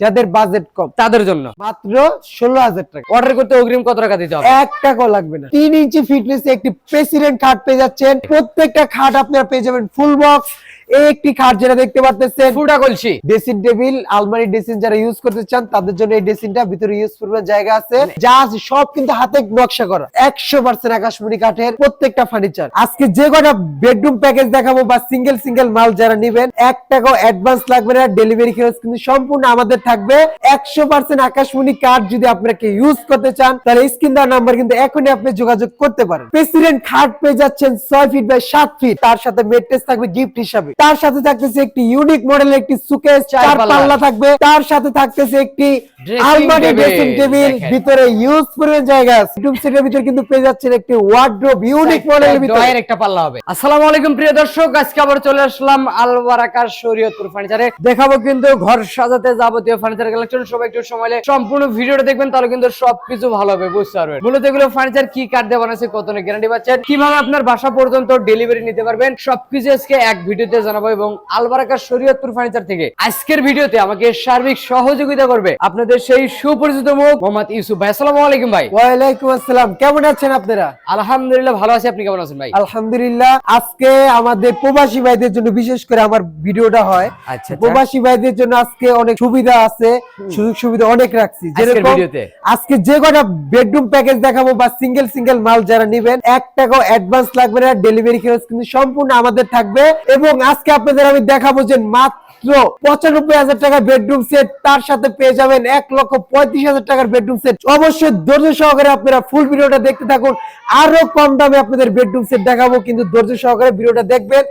যাদের বাজেট কম, তাদের জন্য। মাত্র ষোলো হাজার টাকা। অর্ডার করতে অগ্রিম কত টাকা দিতে হবে? এক টাকাও লাগবে না। তিন ইঞ্চি ফিটনেস একটি প্রেসিডেন্ট খাট পেয়ে যাচ্ছেন। প্রত্যেকটা খাট আপনারা পেয়ে যাবেন ফুল বক্স একটি খাট যেটা দেখতে পারতেছেন। ফুটা কলসি। ড্রেসিং টেবিল আলমারি ড্রেসিং যারা ইউজ করতে চান তাদের জন্য এই ড্রেসিংটা ভিতরে ইউজ করবার জায়গা আছে। যা আছে সব কিন্তু হাতে নকশা করা। একশো পার্সেন্ট আকাশমণি কাঠের প্রত্যেকটা ফার্নিচার আজকে যে কটা বেডরুম প্যাকেজ দেখাবো বা সিঙ্গেল সিঙ্গেল মাল যারা নিবেন এক টাকাও অ্যাডভান্স লাগবে না ডেলিভারি খরচ কিন্তু সম্পূর্ণ আমাদের থাকবে। একশো পার্সেন্ট আকাশমণি কাঠ যদি আপনাকে ইউজ করতে চান তাহলে স্ক্রিন দেওয়ার নাম্বার কিন্তু এখনই আপনি যোগাযোগ করতে পারেন। প্রেসিডেন্ট খাট পেয়ে যাচ্ছেন ছয় ফিট বাই সাত ফিট তার সাথে মেট্রেস থাকবে গিফট হিসাবে। তার সাথে থাকতেছে একটি ইউনিক মডেলের একটি সুকেস চার পাল্লা। থাকবে। তার সাথে থাকতেছে একটি আলমারি ড্রেসিং টেবিল ভিতরে ইউজ করবেন জায়গা আছে। রুম সেটের ভিতরে কিন্তু পেয়ে যাচ্ছেন একটি ওয়ার্ড্রোব ইউনিক মডেলের ভিতরে। ডয়ের একটা পাল্লা হবে। আসসালামু আলাইকুম প্রিয় দর্শক। আজকে আবার চলে আসলাম আলবারাকার শরীয়তপুর ফার্নিচারে দেখাবো কিন্তু ঘর সাজাতে যাবতীয় ফার্নিচার কালেকশন সবাই একটু সময় সম্পূর্ণ ভিডিওটা দেখবেন তাহলে কিন্তু সবকিছু ভালো হবে বুঝতে পারবেন। মূলত এগুলো ফার্নিচার কি কাঠ দেওয়া আছে কত গ্যারান্টি পাচ্ছেন? কীভাবে আপনার বাসা পর্যন্ত ডেলিভারি নিতে পারবেন? সবকিছু আজকে এক ভিডিওতে জানাব এবং আলবারাকার শরীয়তপুর ফার্নিচার থেকে আজকের ভিডিওতে আমাকে সার্বিক সহযোগিতা করবে আপনাদের সেই সুপরিচিত মুখ মোহাম্মদ ইউসুফ ভাই। আসসালামু আলাইকুম ভাই। ওয়ালাইকুম আসসালাম। কেমন আছেন আপনারা? আলহামদুলিল্লাহ ভালো আছি। আপনি কেমন আছেন ভাই? আলহামদুলিল্লাহ আজকে আমাদের প্রবাসী ভাইদের জন্য বিশেষ করে আমার ভিডিওটা হয়। আচ্ছা, আচ্ছা। প্রবাসী ভাইদের জন্য আজকে অনেক সুবিধা আছে সুযোগ সুবিধা অনেক রাখছি। যেরকম ভিডিওতে। আজকে যে কটা বেডরুম প্যাকেজ দেখাবো বা সিঙ্গেল সিঙ্গেল মাল যারা নিবেন এক টাকাও অ্যাডভান্স লাগবে না ডেলিভারি খরচ কিন্তু সম্পূর্ণ আমাদের থাকবে। এবং আজকে আপনাদের আমি দেখাবো যে মাত্র পঁচানব্বই হাজার টাকা বেডরুম সেট তার সাথে পেয়ে যাবেন এক লক্ষ পঁয়ত্রিশ হাজার টাকার বেডরুম সেট অবশ্যই ধৈর্য সহকারে আপনারা ফুল ভিডিওটা দেখতে থাকুন। আরও কম দামে আপনাদের বেডরুম সেট দেখাবো কিন্তু ধৈর্য সহকারে ভিডিওটা দেখবেন।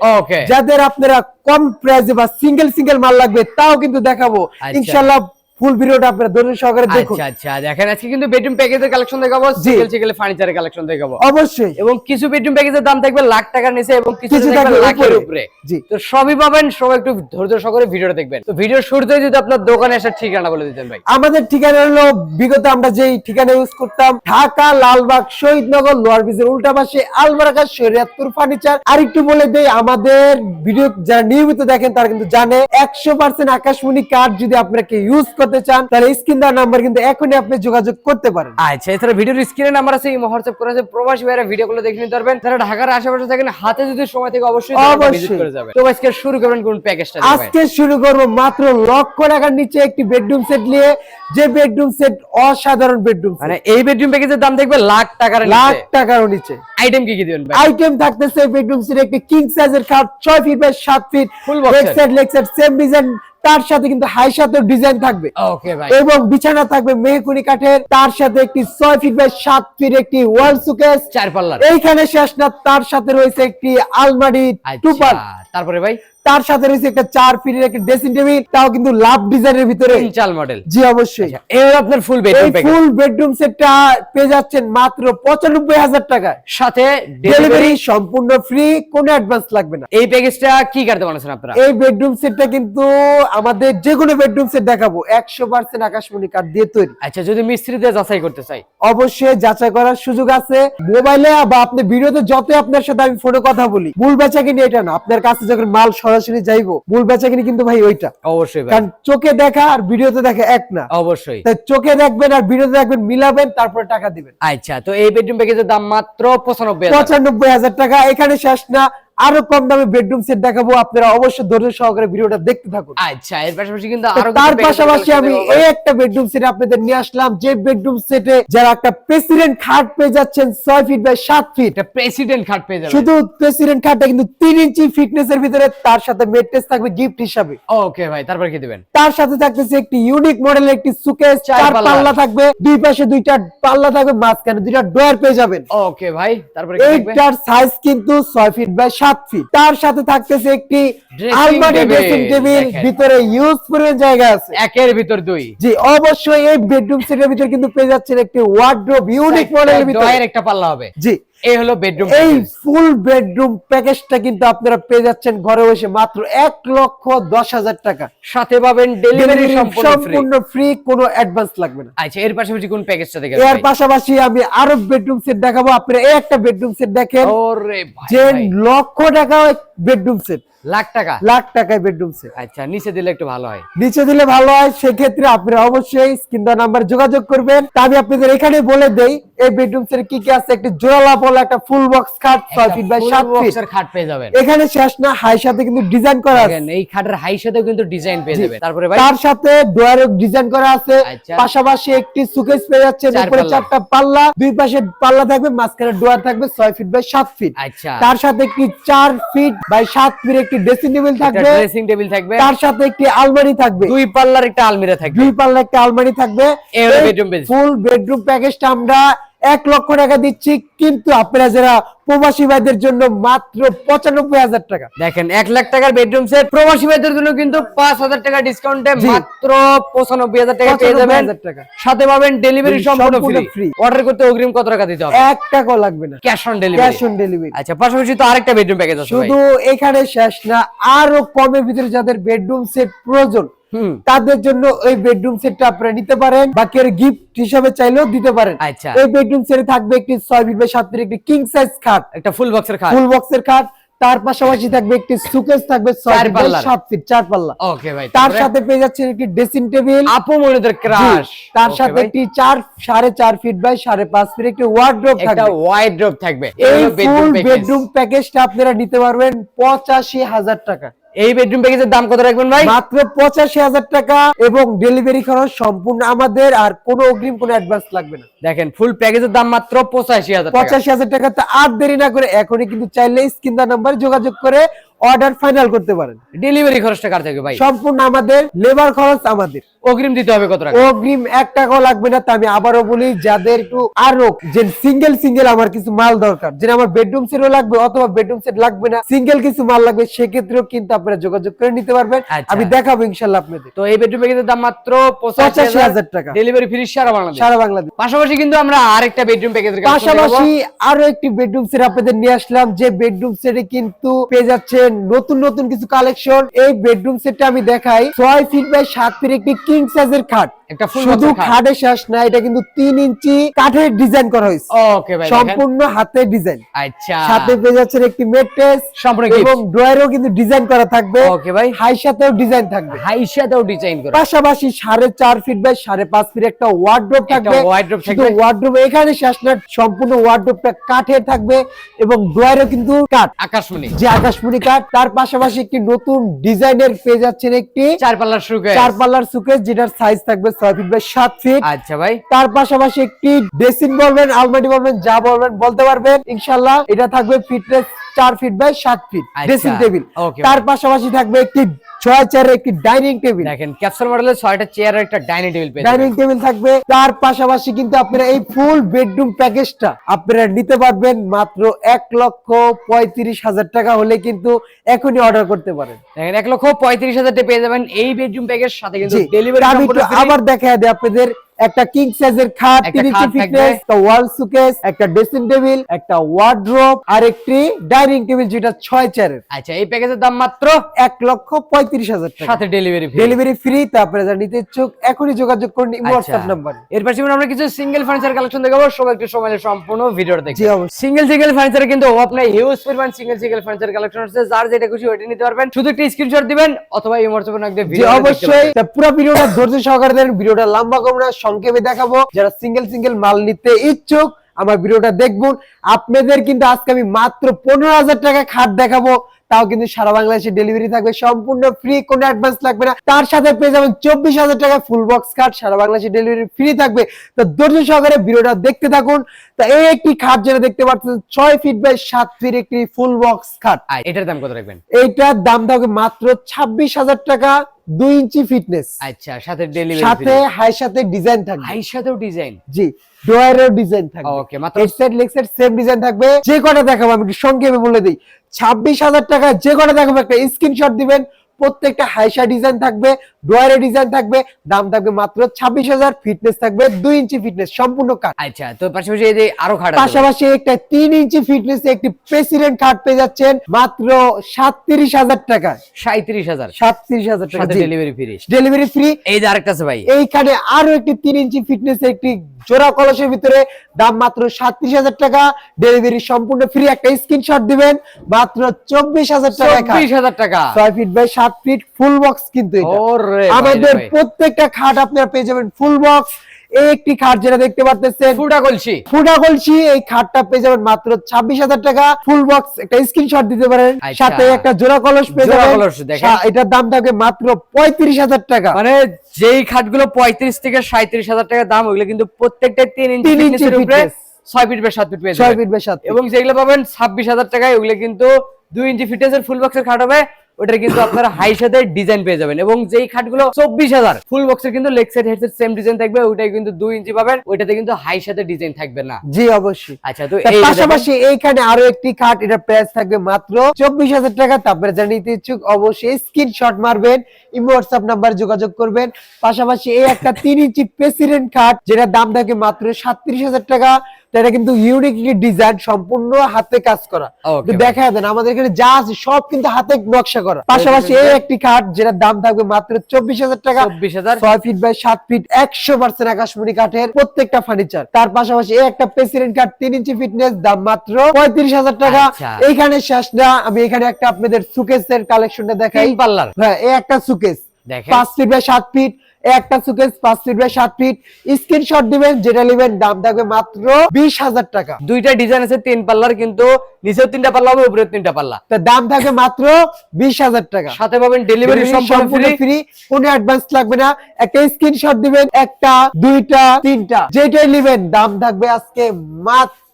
যাদের আপনারা কম প্রাইসে বা সিঙ্গেল সিঙ্গেল মাল লাগবে তাও কিন্তু দেখাবো। আচ্ছা। ইনশাল্লাহ ফুল ভিডিওটা আপনারা ধৈর্য সহকারে দেখুন। আচ্ছা আচ্ছা। দেখেন আজকে কিন্তু বেডরুম প্যাকেজের কালেকশন দেখাবো সিঙ্গেল সিঙ্গেল ফার্নিচারের কালেকশন দেখাবো। অবশ্যই। এবং কিছু বেডরুম প্যাকেজের দাম থাকবে লাখ টাকার নিচে এবং কিছু থাকবে লাখের উপরে। জি। তো সবই পাবেন সবাই একটু ধৈর্য সহকারে ভিডিওটা দেখবেন। তো ভিডিওর শুরুতে যদি আপনার দোকানে আসার ঠিকানা বলে দিতেন ভাই। আমাদের ঠিকানা হলো বিগত আমরা যেই ঠিকানা ইউজ করতাম ঢাকা লালবাগ শহীদনগর লোয়ার ব্রিজের উল্টা পাশে আলবারাকা শরিয়াতপুর ফার্নিচার আর একটু বলে দেই আমাদের ভিডিও যারা নিয়মিত দেখেন তারা কিন্তু জানে একশো পার্সেন্ট আকাশমণি কার্ড যদি আপনাকে ইউজ করতে চান তাহলে স্ক্রিন দেওয়ার নাম্বার কিন্তু এখনই আপনি যোগাযোগ করতে পারেন। আচ্ছা এছাড়া ভিডিওর স্ক্রিনে নাম্বার আছে এই হোয়াটসঅ্যাপ করে আছে প্রবাসী ভাইরা ভিডিওগুলো দেখে নিতে পারবেন। তারা ঢাকার আশেপাশে থাকেন হাতে যদি সময় থেকে অবশ্যই অবশ্যই। ভিজিট করে যাবেন। তো আজকে শুরু করবেন কোন প্যাকেজটা আজকে শুরু করব মাত্র লক্ষ টাকার নিচে একটি বেডরুম সেট নিয়ে। যে বেডরুম সেট অসাধারণ বেডরুম মানে এই বেডরুম প্যাকেজের দাম থাকবে লাখ টাকার লাখ টাকার নিচে। আইটেম কি কি দিবেন ভাই? আইটেম থাকতেছে বেডরুম সেট একটি কিং সাইজের খাট ছয় ফিট বাই সাত feet Full box set. Side leg side same design তার সাথে কিন্তু হাই সাথে ডিজাইন থাকবে। এবং বিছানা থাকবে মেহকুনি কাঠের তার সাথে একটি ছয় ফিট বাই সাত ফিট একটি ওয়াল সুকেস চার পাল্লার। এইখানে শেষ না তার সাথে রয়েছে একটি আলমারি টুপার আচ্ছা তারপরে ভাই? তার সাথে রয়েছে একটা চার ফিটের একটা ড্রেসিং টেবিল তাও কিন্তু লাভ ডিজাইনের ভিতরে। চাল মডেল জি অবশ্যই। এই হলো আপনার ফুল বেডরুম ফুল বেডরুম সেটটা পেয়ে যাচ্ছেন মাত্র পঁচানব্বই হাজার টাকায়। সাথে ডেলিভারি সম্পূর্ণ ফ্রি কোনো অ্যাডভান্স লাগবে না। এই প্যাকেজটা কি কাটতে বানাচ্ছেন আপনারা? এই বেডরুম সেটটা কিন্তু আমাদের যে কোনো বেডরুম সেট দেখাবো। একশো পার্সেন্ট আকাশমণি কাঠ দিয়ে তৈরি। আচ্ছা যদি মিস্ত্রি দিয়ে যাচাই করতে চাই। অবশ্যই যাচাই করার সুযোগ আছে। মোবাইলে বা আপনি ভিডিওতে যত আপনার সাথে আমি ফোনে কথা বলি মূল বেচা কিনি এটা না আপনার কাছে যখন মাল সরাসরি যাইবো মূল বেচা কিনি কিন্তু ভাই ওইটা। অবশ্যই কারণ চোখে দেখা আর ভিডিওতে দেখা এক না। অবশ্যই। তাই চোখে দেখবেন আর ভিডিওতে দেখবেন মিলাবেন তারপরে টাকা দিবেন। আচ্ছা তো এই বেডরুম প্যাকেজের দাম মাত্র পঁচানব্বই পঁচানব্বই হাজার টাকা এখানে শেষ না। আরও কম দামে বেডরুম সেট দেখাবো। আপনারা অবশ্যই ধৈর্য সহকারে ভিডিওটা দেখতে থাকুন। আচ্ছা এর পাশাপাশি কিন্তু আরও তার পাশাপাশি আমি এই একটা বেডরুম সেট আপনাদের নিয়ে আসলাম। যে বেডরুম সেটে যারা একটা প্রেসিডেন্ট খাট পেয়ে যাচ্ছেন ছয় ফিট বাই সাত ফিট এটা প্রেসিডেন্ট খাট পেয়ে যাবেন। শুধু প্রেসিডেন্ট খাটটা কিন্তু তিন ইঞ্চি ফিটনেস এর ভিতরে তার সাথে মেট্রেস থাকবে গিফট হিসাবে। ওকে ভাই তারপর কি দিবেন? তার সাথে থাকতেছে একটি ইউনিক মডেলের একটি সুকেস চার পাল্লা। থাকবে। দুই পাশে দুইটা পাল্লা থাকবে মাঝখানে দুইটা ডয়ার পেয়ে যাবেন। ওকে ভাই তারপরে এইটার সাইজ কিন্তু ছয় ফিট বাই সাত ফিট তার সাথে থাকতেছে একটি আলমারি ড্রেসিং টেবিল ভিতরে ইউজ করে জায়গা আছে। একের ভিতর দুই। জি অবশ্যই এই বেডরুম সেটের ভিতরে কিন্তু পেয়ে যাচ্ছেন একটি ওয়ার্ড্রোব ইউনিক মডেলের ভিতরে। একটা পাল্লা হবে। জি। এই হলো বেডরুম এই ফুল বেডরুম প্যাকেজটা কিন্তু আপনারা পেয়ে যাচ্ছেন ঘরে বসে মাত্র এক লক্ষ দশ হাজার টাকা। সাথে পাবেন ডেলিভারি সম্পূর্ণ ফ্রি কোনো অ্যাডভান্স লাগবে না। আচ্ছা এর পাশাপাশি কোন প্যাকেজটা দেখেন এর পাশাপাশি আমি আরও বেডরুম সেট দেখাবো। আপনারা এই একটা বেডরুম সেট দেখেন। ওরে যে লক্ষ টাকা বেডরুম সেট লাখ টাকা? লাখ টাকায় বেডরুম সেট আচ্ছা নিচে দিলে একটু ভালো হয়। নিচে দিলে ভালো হয় সেক্ষেত্রে আপনারা অবশ্যই স্ক্রিন নাম্বার যোগাযোগ করবেন। আমি আপনাদের এখানে বলে দেই এই বেডরুম সেট কি কি আছে? একটি জোড়ালা বলা একটা ফুল বক্স খাট ছয় ফিট বাই সাত ফিট বক্সের খাট পেয়ে যাবেন। এখানে শেষ না হাই সাথে কিন্তু ডিজাইন করা আছে। এই খাটের হাই সাথেও কিন্তু ডিজাইন পেয়ে যাবেন। তারপরে ভাই? তার সাথে ডোয়ার ডিজাইন করা আছে। আচ্ছা। পাশাপাশি একটি সুকেস পেয়ে যাচ্ছে উপরে চারটা পাল্লা দুই পাশে পাল্লা থাকবে মাঝখানে ডোয়ার থাকবে ছয় ফিট বাই সাত ফিট আচ্ছা। তার সাথে একটি চার ফিট বাই সাত ফিট একটি ড্রেসিং টেবিল থাকবে। ড্রেসিং টেবিল থাকবে। তার সাথে একটি আলমারি থাকবে। দুই পাল্লার একটা আলমিরা থাকবে। দুই পাল্লার একটা আলমারি থাকবে। ফুল বেডরুম প্যাকেজটা আমরা এক লক্ষ টাকা দিচ্ছি কিন্তু আপনারা যারা প্রবাসী ভাইদের জন্য মাত্র পঁচানব্বই হাজার টাকা। দেখেন এক লাখ টাকার বেডরুম সেট প্রবাসী ভাইদের জন্য কিন্তু পাঁচ হাজার টাকা ডিসকাউন্টে মাত্র পঁচানব্বই হাজার টাকা পেয়ে যাবেন। সাথে পাবেন ডেলিভারি সম্পূর্ণ ফ্রি অর্ডার করতে অগ্রিম কত টাকা দিতে হবে? এক টাকাও লাগবে না। Cash on delivery cash on delivery আচ্ছা পাশাপাশি তো আরেকটা বেডরুম প্যাকেজ আছে শুধু এখানে শেষ না আরও কমের ভিতরে যাদের বেডরুম সেট প্রয়োজন তাদের জন্য ওই বেডরুম সেটটা আপনারা নিতে পারেন বা কেউ গিফট হিসাবে চাইলেও দিতে পারেন। আচ্ছা। এই বেডরুম সেটে থাকবে একটি ছয় ফিট বাই সাত ফিট একটি কিং সাইজ খাট। একটা ফুল বক্সের খাট। ফুল বক্সের খাট। তার পাশাপাশি থাকবে একটি সুকেস থাকবে। সাত ফিট চার পাল্লা ওকে ভাই তার সাথে পেয়ে যাচ্ছেন একটি ড্রেসিং টেবিল আপু মনিদের ক্রাশ তার সাথে একটি চার সাড়ে চার ফিট বাই সাড়ে পাঁচ ফিট একটি ওয়ার্ড্রোব একটা থাকবে। ওয়াইড ড্রপ থাকবে। এই ফুল বেডরুম প্যাকেজটা আপনারা নিতে পারবেন পঁচাশি হাজার টাকা। এই বেডরুম প্যাকেজের দাম কত রাখবেন ভাই? মাত্র পঁচাশি হাজার টাকা এবং ডেলিভারি খরচ সম্পূর্ণ আমাদের আর কোনো অগ্রিম কোনো অ্যাডভান্স লাগবে না। দেখেন ফুল প্যাকেজের দাম মাত্র পঁচাশি হাজার পঁচাশি হাজার টাকা তো আর দেরি না করে এখনই কিন্তু চাইলে স্ক্রিন নাম্বার যোগাযোগ করে অর্ডার ফাইনাল করতে পারেন। ডেলিভারি খরচটা কার থেকে ভাই? সম্পূর্ণ আমাদের লেবার খরচ আমাদের। অগ্রিম দিতে হবে কত টাকা? অগ্রিম এক টাকাও লাগবে না তা আমি আবারও বলি যাদের একটু আরও যে সিঙ্গেল সিঙ্গেল আমার কিছু মাল দরকার যেটা আমার বেডরুম সেটও লাগবে অথবা বেডরুম সেট লাগবে না সিঙ্গেল কিছু মাল লাগবে সেক্ষেত্রেও কিন্তু আপনারা যোগাযোগ করে নিতে পারবেন। আচ্ছা। আমি দেখাবো ইনশাল্লাহ আপনাদের। তো এই বেডরুম প্যাকেজের দাম মাত্র পঁচাশি হাজার টাকা। ডেলিভারি ফ্রি সারা বাংলাদেশ। সারা বাংলাদেশ। পাশাপাশি কিন্তু আমরা আরেকটা বেডরুম প্যাকেজের পাশাপাশি আরও একটি বেডরুম সেট আপনাদের নিয়ে আসলাম যে বেডরুম সেটে কিন্তু পেয়ে যাচ্ছেন নতুন নতুন কিছু কালেকশন এই বেডরুম সেটটা আমি দেখাই। ছয় ফিট বাই সাত ফিট একটি কিং সাইজের খাট। একটা শুধু খাটে? শেষ না এটা কিন্তু তিন ইঞ্চি কাঠের ডিজাইন করা হয়েছে। ওকে ভাই সম্পূর্ণ হাতের ডিজাইন আচ্ছা। সাথে পেয়ে যাচ্ছেন একটি মেট্রেস এবং ড্রয়ারও কিন্তু ডিজাইন করা থাকবে। ওকে ভাই। হাই সাথেও ডিজাইন থাকবে। হাই সাথেও ডিজাইন করা। পাশাপাশি সাড়ে চার ফিট বাই সাড়ে পাঁচ ফিট একটা ওয়ার্ড্রোপ থাকবে। শুধু থাকবে। ওয়ার্ড্রোপ এখানে শেষ না সম্পূর্ণ ওয়ার্ড্রোপটা কাঠের থাকবে এবং ড্রয়ারও কিন্তু কাঠ। আকাশমণি। যে আকাশমণি কাঠ তার পাশাপাশি একটি নতুন ডিজাইনের পেয়ে যাচ্ছেন একটি চার পাল্লার সুকে চার পাল্লার সুকেস যেটার সাইজ থাকবে ছয় ফিট বাই সাত ফিট আচ্ছা ভাই। তার পাশাপাশি একটি ড্রেসিং বলবেন আলমারি বলবেন যা বলবেন বলতে পারবেন। ইনশাল্লাহ এটা থাকবে ফিটনেস চার ফিট বাই সাত ফিট ড্রেসিং টেবিল তার পাশাপাশি থাকবে একটি ছয় চেয়ারের একটি ডাইনিং টেবিল দেখেন ক্যাপসুল মডেলের ছয়টা চেয়ারের একটা ডাইনিং টেবিল ডাইনিং টেবিল থাকবে। তার পাশাপাশি কিন্তু আপনারা এই ফুল বেডরুম প্যাকেজটা আপনারা নিতে পারবেন মাত্র এক লক্ষ পঁয়ত্রিশ হাজার টাকা হলে কিন্তু এখনই অর্ডার করতে পারেন। দেখেন এক লক্ষ পঁয়ত্রিশ হাজার টাকা পেয়ে যাবেন এই বেডরুম প্যাকেজ সাথে কিন্তু ডেলিভারি আবার দেখা দেয় আপনাদের। একটা কিং সাইজের খাট থাকবে। ফিটনেস একটা ওয়াল সুকেস একটা ড্রেসিং টেবিল একটা ওয়ার্ড্রোব আর একটি ডাইনিং টেবিল যেটা ছয় চেয়ারের আচ্ছা এই প্যাকেজের দাম মাত্র এক লক্ষ পঁয়ত্রিশ হাজার টাকা। সাথে ডেলিভারি ডেলিভারি ফ্রি তারপরে যারা নিতে ইচ্ছুক এখনই যোগাযোগ করুন হোয়াটসঅ্যাপ নাম্বারে এর পাশাপাশি আমরা কিছু সিঙ্গেল ফার্নিচার কালেকশন দেখাবো। সবাই একটু সময় সম্পূর্ণ ভিডিওটা অবশ্যই। সিঙ্গেল সিঙ্গেল ফার্নিচার কিন্তু নাই হিউজ পরিমাণ সিঙ্গেল সিঙ্গেল ফার্নিচার কালেকশন আছে যার যেটা খুশি ওইটা নিতে পারবেন। শুধু একটা স্ক্রিনশট দিবেন অথবা এই হোয়াটসঅ্যাপে ভিডিও অবশ্যই। পুরো ভিডিওটা ধৈর্য সহকারে দেখেন। ভিডিওটা লম্বা করব না সংক্ষেপে দেখাবো যারা সিঙ্গেল সিঙ্গেল মাল নিতে ইচ্ছুক আমার ভিডিওটা দেখবুন। আপনাদের কিন্তু আজকে আমি মাত্র পনেরো হাজার টাকা খাট দেখাবো। তাও কিন্তু সারা বাংলাদেশে ডেলিভারি থাকবে। সম্পূর্ণ ফ্রি কোনো অ্যাডভান্স লাগবে না। তার সাথে পেয়ে যাবেন চব্বিশ হাজার টাকা ফুল বক্স খাট। সারা বাংলাদেশে ডেলিভারি ফ্রি থাকবে। তো ধৈর্য সহকারে ভিডিওটা দেখতে থাকুন। তা এই একটি খাট যেটা দেখতে পাচ্ছেন ছয় ফিট বাই সাত ফিট একটি ফুল বক্স খাট। এটার দাম কত রাখবেন? এইটার দাম থাকবে মাত্র ছাব্বিশ হাজার টাকা দুই ইঞ্চি ফিটনেস আচ্ছা সাথে ডেলিভারি সাথে হাই সাথে ডিজাইন থাকবে। হাই সাথেও ডিজাইন জি ড্রয়ারের ডিজাইন থাকবে। ওকে মাত্র head side leg side same design থাকবে যে কটা দেখাবো আমি সংক্ষেপে বলে দিই। ছাব্বিশ হাজার টাকা যে কটা দেখাবো একটা স্ক্রিনশট দিবেন। প্রত্যেকটা হাইসা ডিজাইন থাকবে ড্রয়ারের ডিজাইন থাকবে দাম থাকবে মাত্র ছাব্বিশ হাজার ফিটনেস থাকবে দুই ইঞ্চি ফিটনেস সম্পূর্ণ কাঠ আচ্ছা তো পাশাপাশি এই যে আরও খাট পাশাপাশি একটা তিন ইঞ্চি ফিটনেস একটি প্রেসিডেন্ট খাট পেয়ে যাচ্ছেন মাত্র সাতত্রিশ হাজার টাকা সাঁত্রিশ হাজার। সাতত্রিশ হাজার টাকা ডেলিভারি ফ্রি ডেলিভারি ফ্রি এই যে আরেকটা আছে ভাই। এইখানে আরও একটি তিন ইঞ্চি ফিটনেস একটি জোড়া কলসের ভিতরে দাম মাত্র সাতত্রিশ হাজার টাকা। ডেলিভারি সম্পূর্ণ ফ্রি একটা স্ক্রিনশট দিবেন। মাত্র চব্বিশ হাজার টাকা চব্বিশ হাজার টাকা। ছয় ফিট বাই সাত ফিট ফুল বক্স কিন্তু আমাদের। প্রত্যেকটা খাট আপনারা পেয়ে যাবেন ফুল বক্স এই একটি খাট যেটা দেখতে পাচ্ছেন ফুটা কলসি। ফুটা কলসি এই খাটটা পেয়ে যাবেন মাত্র ছাব্বিশ হাজার টাকা। ফুল বক্স একটা স্ক্রিনশট দিতে পারেন। আচ্ছা। সাথে একটা জোড়া কলস পেয়ে যাবেন। সা- এটার দাম থাকবে মাত্র পঁয়ত্রিশ হাজার টাকা। মানে যেই খাটগুলো পঁয়ত্রিশ থেকে সাঁত্রিশ হাজার টাকা দাম ওগুলো কিন্তু প্রত্যেকটা তিন ইঞ্চি উপরে ছয় ফিট বা সাত ফিট পেয়ে ছয় যাবেন ফিট বাই সাত এবং যেগুলো পাবেন ছাব্বিশ হাজার টাকায় ওগুলো কিন্তু দুই ইঞ্চি ফিটনেসের ফুল বক্সের খাট হবে। ওটার কিন্তু আপনারা হাই সাথে ডিজাইন পেয়ে যাবেন এবং যেই খাটগুলো চব্বিশ হাজার ফুল বক্সের কিন্তু leg side head same design থাকবে ওইটাই কিন্তু দুই ইঞ্চি পাবেন ওইটাতে কিন্তু হাই সাথে ডিজাইন থাকবে না। জি অবশ্যই। আচ্ছা তো এই পাশাপাশি এইখানে আরও একটি খাট এটা প্রাইস থাকবে মাত্র চব্বিশ হাজার টাকা। তারপরে যারা নিতে ইচ্ছুক অবশ্যই স্ক্রিনশট মারবেন ইমো হোয়াটসঅ্যাপ নাম্বার যোগাযোগ করবেন। পাশাপাশি এই একটা তিন ইঞ্চি প্রেসিডেন্ট খাট যেটা দাম থাকে মাত্র সাতত্রিশ হাজার টাকা। তো এটা কিন্তু ইউনিকলি ডিজাইন সম্পূর্ণ হাতে কাজ করা। দেখা দেন আমাদের এখানে যা আছে সব কিন্তু হাতে নকশা করা। পাশাপাশি এই একটি খাট যেটা দাম থাকবে মাত্র চব্বিশ হাজার টাকা। চব্বিশ হাজার। ছয় ফিট বাই সাত ফিট একশো পার্সেন্ট আকাশমণি কাঠের প্রত্যেকটা ফার্নিচার তার পাশাপাশি এই একটা প্রেসিডেন্ট কাঠ তিন ইঞ্চি ফিটনেস দাম মাত্র পঁয়ত্রিশ হাজার টাকা। আচ্ছা। এইখানে শেষ না আমি এখানে একটা আপনাদের সুকেসের কালেকশনটা দেখাই। তিন পাল্লার। হ্যাঁ এই একটা সুকেস পাঁচ ফিট বাই সাত ফিট একটা সুকেস পাঁচ ফিট বাই সাত ফিট স্ক্রিনশট দিবেন যেটা নেবেন দাম থাকবে মাত্র বিশ হাজার টাকা। দুইটা ডিজাইন আছে তিন পাল্লার কিন্তু নিচেও তিনটা পাল্লা হবে উপরেও তিনটা পাল্লা। তার দাম থাকবে মাত্র বিশ হাজার টাকা। সাথে পাবেন ডেলিভারি সম্পূর্ণ ফ্রি ফ্রি কোনো অ্যাডভান্স লাগবে না। একটা স্ক্রিনশট দিবেন একটা দুইটা তিনটা। যেটাই নেবেন দাম থাকবে আজকে মাত্র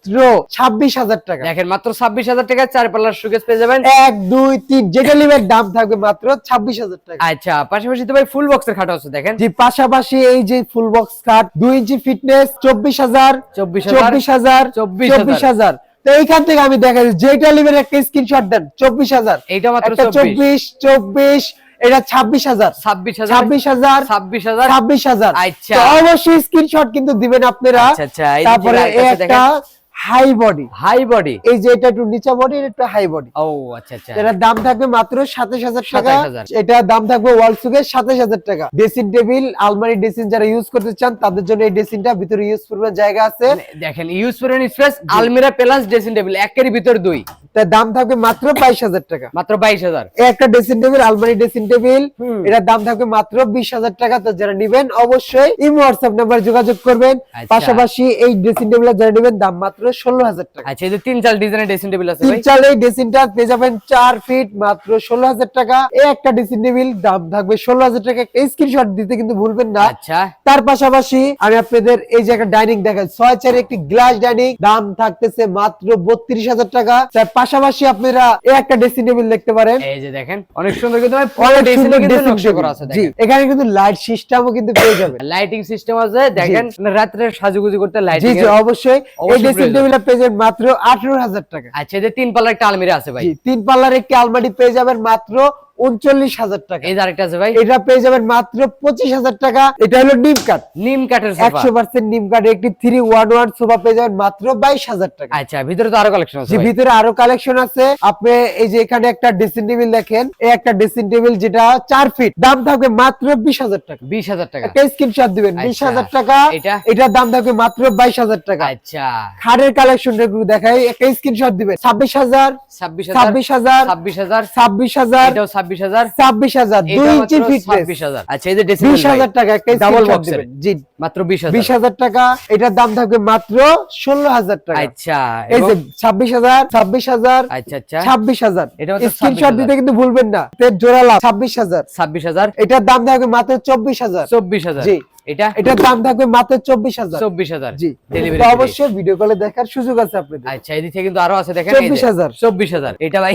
ছাব্বিশ হাজার টাকা। দেখেন মাত্র ছাব্বিশ হাজার টাকা চার পাল্লার সুকেস পেয়ে যাবেন। এক দুই তিন যেটা দাম থাকবে মাত্র ছাব্বিশ হাজার টাকা। আচ্ছা পাশাপাশি তো ভাই ফুল বক্সের খাট আছে দেখেন। জি পাশাপাশি এই যে ফুল বক্স কাট দুই ইঞ্চি ফিটনেস চব্বিশ হাজার চব্বিশ হাজার চব্বিশ হাজার চব্বিশ চব্বিশ হাজার। তো এইখান থেকে আমি দেখা যেটা নেবেন একটা স্ক্রিনশট দেন চব্বিশ হাজার। এইটা মাত্র চব্বিশ। চব্বিশ এটা ছাব্বিশ হাজার। ছাব্বিশ হাজার ছাব্বিশ হাজার ছাব্বিশ হাজার। ছাব্বিশ হাজার। আচ্ছা। অবশ্যই স্ক্রিনশট কিন্তু দিবেন আপনারা। আচ্ছা, আচ্ছা, যে তারপরে একটা হাই বডি হাই বডি এই যে এটা একটু নিচা বডি এটা হাই বডি ও আচ্ছা আচ্ছা। এটার দাম থাকবে মাত্র সাতাশ হাজার টাকা। এটা দাম থাকবে ওয়াল সাতাশ হাজার টাকা। ড্রেসিং টেবিল আলমারি ড্রেসিং যারা ইউজ করতে চান তাদের জন্য এই ড্রেসিংটা ভিতরে ইউজ করবার জায়গা আছে। মানে দেখেন ইউজ ফর স্পেস আলমিরা প্লাস ড্রেসিং টেবিল একের ভিতর দুই। তার দাম থাকবে মাত্র বাইশ হাজার টাকা। মাত্র বাইশ হাজার। এই একটা ড্রেসিং টেবিল আলমারি ড্রেসিং টেবিল। এটার দাম থাকবে মাত্র বিশ হাজার টাকা। তো যারা নিবেন অবশ্যই ইমো হোয়াটসঅ্যাপ নাম্বার যোগাযোগ করবেন। আচ্ছা। পাশাপাশি এই ড্রেসিং টেবিল যারা নিবেন দাম মাত্র ষোলো হাজার টাকা। আচ্ছা এই যে তিন চার ডিজাইনের ড্রেসিং টেবিল আছে তিন ভাই। চালে ড্রেসিংটা পেয়ে যাবেন চার ফিট মাত্র ষোলো হাজার টাকা। এই একটা ড্রেসিং টেবিল দাম থাকবে ষোলো হাজার টাকা। একটা স্ক্রিনশট দিতে কিন্তু ভুলবেন না। আচ্ছা। তার পাশাপাশি আমি আপনাদের এই যে একটা ডাইনিং দেখাই ছয় চার একটি গ্লাস ডাইনিং দাম থাকতেছে মাত্র বত্রিশ হাজার টাকা। তার পাশাপাশি আপনারা এই একটা ড্রেসিং টেবিল দেখতে পারেন। এই যে দেখেন অনেক সুন্দর কিন্তু এখানে কিন্তু লাইট সিস্টেমও কিন্তু পেয়ে যাবেন। লাইটিং সিস্টেম আছে দেখেন মানে রাত্রে সাজুগুজু করতে জি লাইটিং জি অবশ্যই। এই ড্রেসিং টেবিল পেয়ে যাবেন মাত্র আঠারো হাজার টাকা। আচ্ছা যে তিন পাল্লার একটা আলমিরা আছে ভাই। তিন পাল্লার একটি আলমারি পেয়ে যাবেন মাত্র উনচল্লিশ হাজার টাকা। এই আরেকটা আছে ভাই। এটা পেয়ে যাবেন মাত্র পঁচিশ হাজার টাকা। এটা হলো নিম কাঠ। নিম কাঠের একশো পার্সেন্ট নিম কাঠ একটি থ্রি ওয়ান ওয়ান সোফা পেয়ে যাবেন মাত্র বাইশ হাজার টাকা। আচ্ছা ভিতরে তো আরও কালেকশন আছে ভিতরে আরও কালেকশন আছে। আপনি এই যে এখানে একটা ড্রেসিং টেবিল দেখেন এই একটা ড্রেসিং টেবিল যেটা চার ফিট দাম থাকবে মাত্র বিশ হাজার টাকা। বিশ হাজার টাকা। একটা স্ক্রিনশট দিবেন বিশ আচ্ছা। হাজার টাকা। এটা? এটার দাম থাকবে মাত্র বাইশ হাজার টাকা। আচ্ছা। খাটের কালেকশন দেখাই একটা স্ক্রিনশট দিবেন ছাব্বিশ হাজার ছাব্বিশ হাজার ছাব্বিশ হাজার ছাব্বিশ হাজার। ছাব্বিশ হাজার। ছাব্বিশ হাজার? ছাব্বিশ হাজার দুই ইঞ্চি ছাব্বিশ হাজার। আচ্ছা এই যে বিশ হাজার টাকা একটা ডাবল স্ক্রিনশট জি মাত্র বিশ বিশ হাজার হাজার টাকা এটার দাম থাকবে মাত্র ষোলো হাজার টাকা। আচ্ছা এই যে ছাব্বিশ হাজার ছাব্বিশ হাজার আচ্ছা আচ্ছা। ছাব্বিশ হাজার। এটা মাত্র স্ক্রিনশট দিতে কিন্তু ভুলবেন না। তের জোড়া লাভ ছাব্বিশ হাজার। ছাব্বিশ হাজার। এটার দাম থাকবে মাত্র চব্বিশ হাজার। চব্বিশ হাজার। জি। এটা? এটার দাম থাকবে মাত্র চব্বিশ হাজার। চব্বিশ হাজার। জি। ডেলিভারি অবশ্যই ভিডিও কলে দেখার সুযোগ আছে আপনাদের। আচ্ছা এদিকে কিন্তু আরও আছে দেখেন 24,000 চব্বিশ হাজার। এটা ভাই?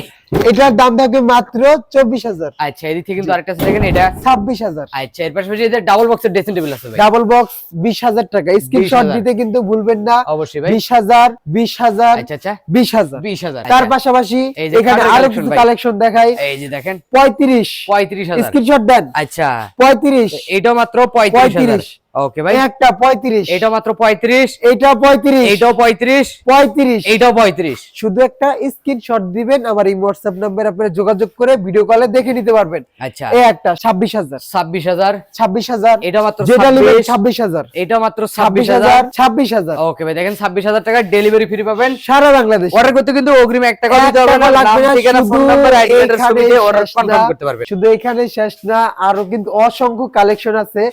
এটার দাম থাকবে মাত্র চব্বিশ হাজার। আচ্ছা এদিকে কিন্তু আরেকটা আছে দেখেন এটা। ছাব্বিশ হাজার। আচ্ছা এর পাশাপাশি ডাবল বক্সের ড্রেসিং টেবিল আছে ডাবল বক্স বিশ হাজার টাকা। স্ক্রিনশট দিতে কিন্তু ভুলবেন না। অবশ্যই ভাই। বিশ হাজার বিশ হাজার আচ্ছা আচ্ছা। বিশ হাজার। বিশ হাজার তার আচ্ছা। পাশাপাশি এখানে আরও কিছু কালেকশন দেখাই। এই যে দেখেন। পঁয়ত্রিশ। পঁয়ত্রিশ হাজার। স্ক্রিনশট দেন। আচ্ছা। পঁয়ত্রিশ। এটাও মাত্র পঁয়ত্রিশ ওকে ভাই। একটা পঁয়ত্রিশ। এটা মাত্র পঁয়ত্রিশ। এটা পঁয়ত্রিশ। এইটাও পঁয়ত্রিশ। পঁয়ত্রিশ। এইটাও পঁয়ত্রিশ। শুধু একটা স্ক্রিনশট দিবেন আমার এই নাম্বার আপনারা যোগাযোগ করে ভিডিও কলে দেখে নিতে পারবেন। আচ্ছা। এই একটা ছাব্বিশ হাজার। ছাব্বিশ হাজার। ছাব্বিশ হাজার। এটা মাত্র যেটা নেবেন 26, ছাব্বিশ হাজার। এটা মাত্র ছাব্বিশ ছাব্বিশ হাজার হাজার। ছাব্বিশ হাজার। ওকে ভাই দেখেন ছাব্বিশ হাজার টাকা ডেলিভারি ফ্রি পাবেন। সারা বাংলাদেশ। অর্ডার করতে কিন্তু অগ্রিম এক টাকা দিতে হবে না লাগবে না, ঠিকানা ফোন নাম্বার আইডি অ্যাড্রেস দিয়ে অর্ডার কনফার্ম করতে শুধু এখানে শেষ না আরও কিন্তু অসংখ্য কালেকশন আছে।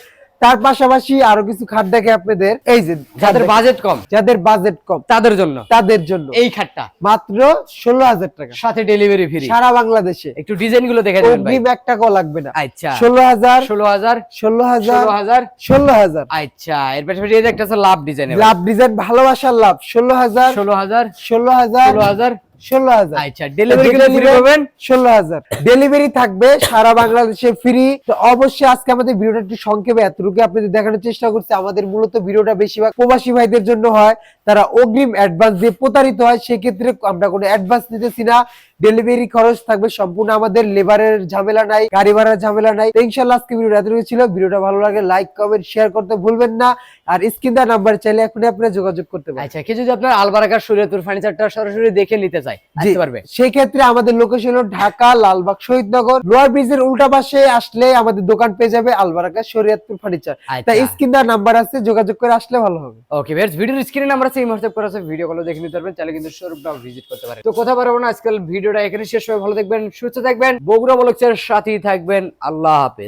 তার পাশাপাশি আরও কিছু খাট দেখে আপনাদের এই যে যাদের বাজেট কম। যাদের বাজেট কম। তাদের জন্য। তাদের জন্য। এই খাটটা। মাত্র ষোলো হাজার টাকা। সাথে ডেলিভারি ফ্রি সারা বাংলাদেশে। একটু ডিজাইনগুলো দেখে অগ্রিম এক টাকাও লাগবে না। আচ্ছা। ষোলো হাজার ষোলো হাজার ষোলো হাজার ষোলো হাজার। ষোলো হাজার। আচ্ছা এর পাশাপাশি এই যে একটা আছে লাভ ডিজাইন লাভ ডিজাইন ভালোবাসার লাভ ষোলো হাজার ষোলো হাজার ষোলো হাজার ষোলো হাজার। ষোলো হাজার। আচ্ছা ডেলিভারি ফ্রি পাবেন? ষোলো হাজার। ডেলিভারি থাকবে সারা বাংলাদেশে ফ্রি তো অবশ্যই আজকে আমাদের ভিডিওটা একটু সংক্ষেপে এতটুকু আপনাদের দেখানোর চেষ্টা করছি। আমাদের মূলত ভিডিওটা বেশিরভাগ প্রবাসী ভাইদের জন্য হয়। তারা অগ্রিম অ্যাডভান্স দিয়ে প্রতারিত হয়। সেক্ষেত্রে আমরা কোনো অ্যাডভান্স নিতেছি না। ডেলিভারি খরচ থাকবে সম্পূর্ণ আমাদের লেবারের ঝামেলা নাই গাড়ি ভাড়ার ঝামেলা নাই। ইনশাল্লাহ আজকে ভিডিওটা এতটুকু ছিল। ভিডিওটা ভালো লাগে লাইক কমেন্ট শেয়ার করতে ভুলবেন না। আর স্ক্রিন দা নাম্বার চাইলে এখনই আপনারা যোগাযোগ করতে পারেন। আচ্ছা কেউ যদি আপনার আলবারাকার শরীয়তুর ফার্নিচারটা সরাসরি দেখে নিতে আসতে পারবে। সেক্ষেত্রে আমাদের লোকেশন হলো ঢাকা লালবাগ শহীদনগর লোয়ার ব্রিজের উল্টা পাশে আসলে আমাদের দোকান পেয়ে যাবে আলবারাকা শরীয়তপুর ফার্নিচার। তাই স্ক্রিন দা নাম্বার আছে যোগাযোগ করে আসলে ভালো হবে। ওকে বেশ ভিডিওর স্ক্রিনে নাম্বার আছে এই হোয়াটসঅ্যাপ করা আছে ভিডিও কলে দেখে নিতে পারবেন চাইলে কিন্তু শোরুমটা ভিজিট করতে পারেন। তো কথা পারব না আজকাল ভিডিওটা এখানে শেষ হয়ে ভালো দেখবেন সুস্থ থাকবেন বগুড়া বলকচার সাথেই থাকবেন আল্লাহ হাফেজ।